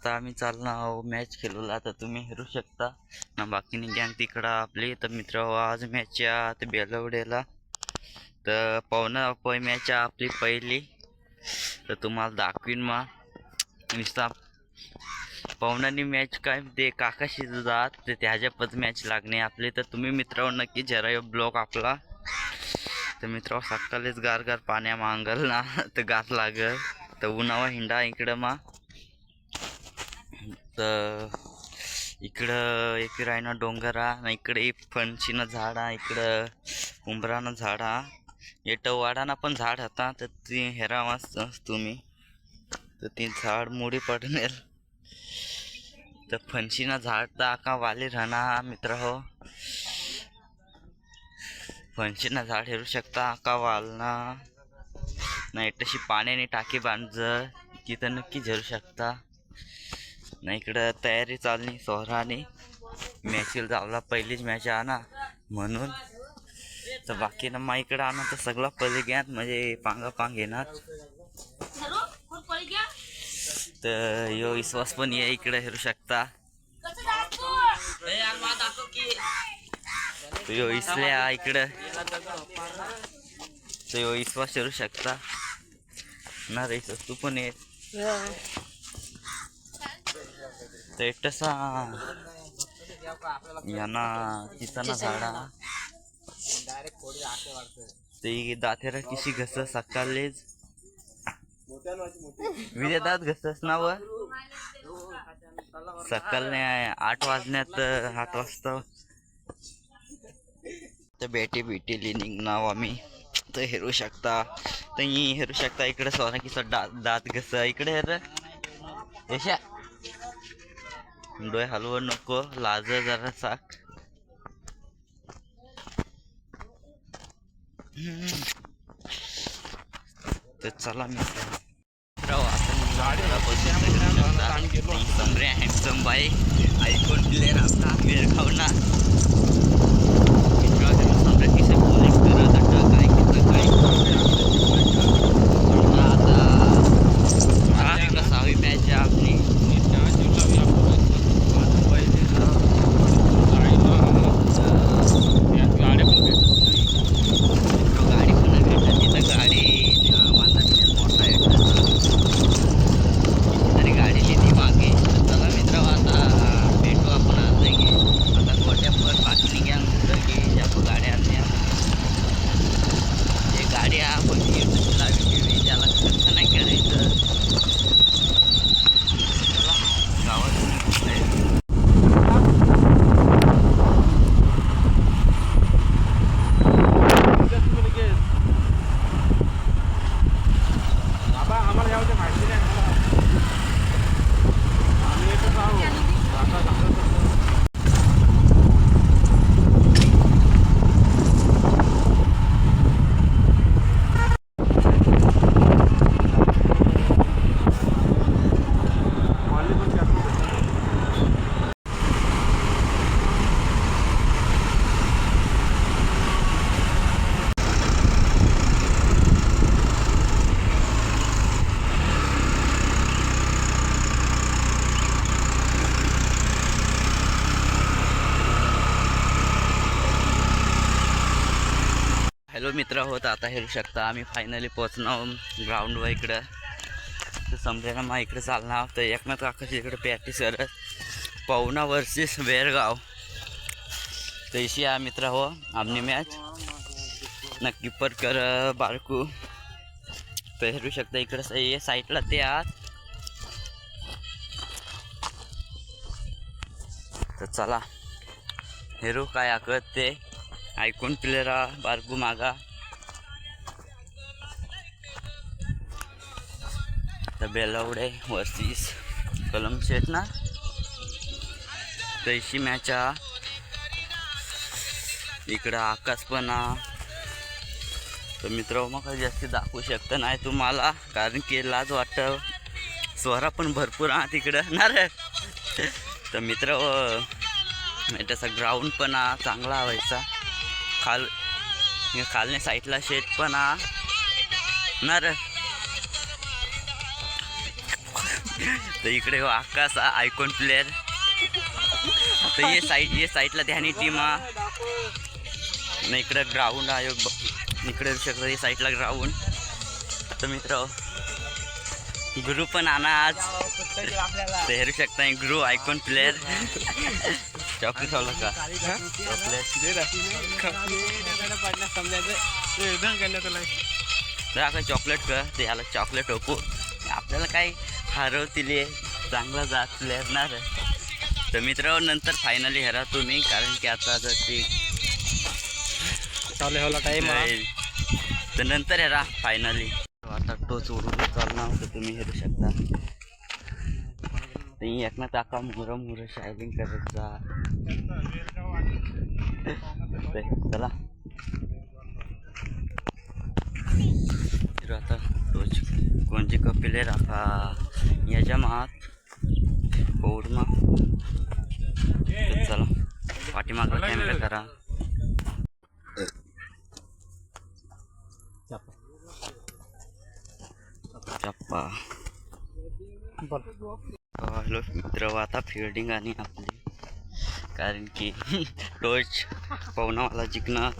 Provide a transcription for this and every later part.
आता आम्ही चालणार मॅच खेळूला आता तुम्ही हेरू शकता. ना बाकीनी गँग तिकडं आपली. तर मित्र आज मॅच आहात बेलवडेला. तर पाहुणा पै मॅच आपली पहिली. तर तुम्हाला दाखवीन मा नुसता पाहुणानी मॅच काय ते काकाशी जात. ते त्याच्यापच मॅच लागणे आपली. तर तुम्ही मित्रावर नक्की जरा ब्लॉग आपला. तर मित्रावर सकाळीच गार गार पाण्या मांगल ना. तर गार लागल. तर उन्हावा हिंडा इकडं मा तर इकडं एक रायना डोंगरा ना इकडे फणशीनं झाड आहे इकडं उंबरानं झाड. हा येटवाडाना पण झाड होता तर ती हेरा मस्त तुम्ही. तर ती झाड मोडी पडणार तर फणशीनं झाड तर आका वाली राहणार मित्र हो. फणशीनं झाड हेरू शकता आका वालना. नाही तशी पाण्याने टाकी बांध तिथं नक्की झरू शकता. ना इकडं तयारी चालली सोहराने. मॅचला जावला पहिलीच मॅच आहे ना म्हणून. तर बाकी ना मा इकडं आणा तर सगळा पहिले घ्या म्हणजे पांगा पांग येणार तर यो विश्वास पण ये इकडे हेरू शकता. यो इसल्या इकडं. तर यो विश्वास हेरू शकता. ना रे तू पण ये. तर एकटसा यांना तिथं झाडा. ते दातेरा किशी घस सकाळलेच विजय दात घसस ना व सकाळने आठ वाजण्यात आठ वाजता. तर बेटी बेटी लिनिंग नाव आम्ही. तर हेरू शकता. तर हेरू शकता. इकडे सोना की दात दात घस. इकडे हेर डोळे हलवू नको लाज जरा साक तर चला मी हँडसम बाई. आयफोन प्लेअर आता वेळ खावना समरे किसे बॉलिंग करत आता काय किती काय आता आता कसावी मॅच आहे आपली मित्र गाडी पण भेटत तिथं गाडी माझा मोठा तरी गाडी लिहिली मागे तर चला मित्र आता भेटू आपण आता की आता गोट्या पर बाकी घ्या कुठं की ज्या गाड्या आणल्या जे गाडी आपण युट्यूबला व्हिडिओ त्याला खर्च नाही करायचं चला गावात निघतोय. आम्हाला यावं माहिती नाही आम्ही येतो सांगू सांगा सांगा हॅलो होत आता हेरू शकता आम्ही फायनली पोचणार ग्राउंडवर इकडं. तर समजायला मग इकडे चालणार तर एकनाथ काकाची इकडे प्रॅक्टिस करत. पवना वर्सेस वेरगाव तशी आहे मित्र हो आमनी मॅच नक्की पर कर बारकू तर हेरू शकता इकडं सही साईडला ते आत तर चला. हेरू काय आकत ते. ऐकून प्लेअरा बारकू मागा. तर बेलावडे वर्सीस कलम शेट ना तैशी मॅच. इकडं आकाश पण तर मित्र मग जास्त दाखवू शकतं नाही तुम्हाला कारण की लाज वाटतं. स्वरा पण भरपूर हा तिकडं. ना रे. तर मित्र त्याचा ग्राउंड पण हा चांगला व्हायचा. खाल खालने साईडला शेत पण हा ना रे. तर इकडे हो आकाश आयकॉन प्लेअर. तर ये साईड ये साईडला ध्यानी टीम हा. न ग्राउंड आहे इकडे शकतो हे साईडला ग्राउंड तर मित्र गुरु पण आणा आज. ते हेरू शकता गुरु आयकॉन प्लेअर. चॉकलेट खावलं का चॉकलेट. तर आता चॉकलेट कर. ते ह्याला चॉकलेट ओपू. आपल्याला काय हरवतील. चांगला जात प्लेअर ना रे तर मित्र नंतर फायनली हरा तुम्ही कारण की आता जर ते चालू होला टाइम राहील. तर नंतर हरा फायनली आता टोच उडून चालणार तर तुम्ही हेरू शकता. ते एकना टाका मुर मुर शायलिंग करत जा. चला. आता टोच कोणची कपिले राखा याच्या पौडमा तर चला पाठीमागला कॅमेरा करा. चप्पा. हॅलो मित्र आता फिल्डिंग आणि आपली कारण की टोच पवनावाला जिंकणार.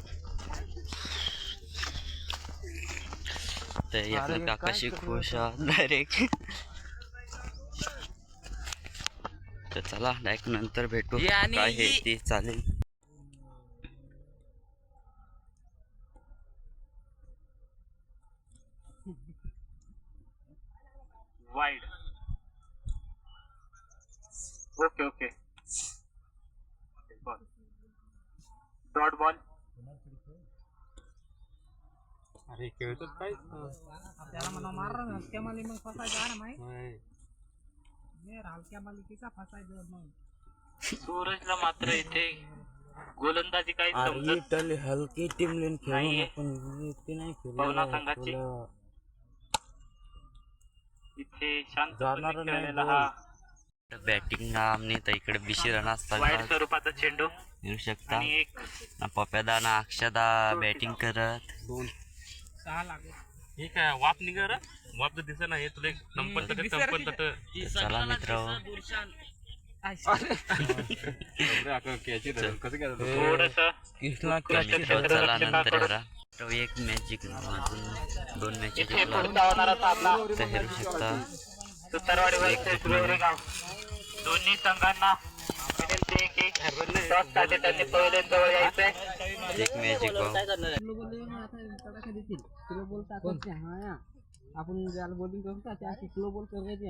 तर यातलं काकाशी खुश डायरेक्ट तर चला डायरेक्ट नंतर भेटू. काय हे ते चालेल. Wide. Okay okay. Dot ball. अरे खेळतोच काय? त्याला म्हणा मार माली मग फसायचा ना माहीत? नाही हलक्या मालिकेचा फसायचं मग. सूरजला मात्र इथे गोलंदाजी काही समजत हलकी टीम लेन नाहीये. आपण इतकी नाही पवना संघाची. इथे शांत खेळलेला हा. बॅटिंग ना आमने तर इकडे बिशी रन वाईड असतात स्वरूपाचा चेंडू. येऊ शकता. आणि एक ना पप्यादा ना अक्षदा बॅटिंग करत. सहा लागेल. हे काय वाप निघा रे वाप तर दिसत नाही तुला संपत तर संपत तर तर चला मित्र. चला. नंतर करा एक मॅच जिंकला अजून दोन मॅच जिंकला तर हेरू शकता दोन्ही संघांना एक मॅच जिंकवा आपण ज्याला बॉलिंग करू का त्या स्लो बॉल करायची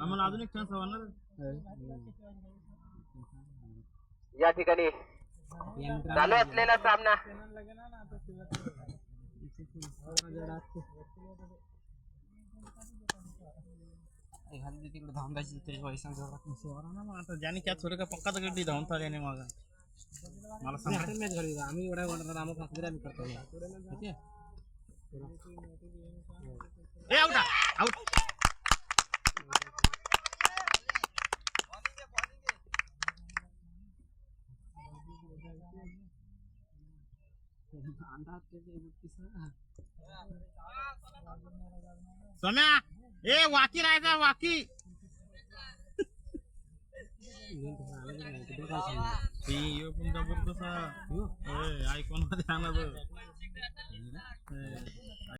आम्हाला अजून एक चान्स हवा ना. या ठिकाणी चालू असलेला सामना. तिकडे धावून जायची त्याच्या पैसा ना मग आता ज्याने क्या छोरे का पक्का तर गड्डी धावून चालले नाही मग. मला सांगा मॅच घाली आम्ही एवढ्या वाटत आम्हाला खात्री आम्ही करतो. ठीक आहे? आउट आउट सम्या ए वाकी राहायचा वाकी. ऐकून मध्ये आणत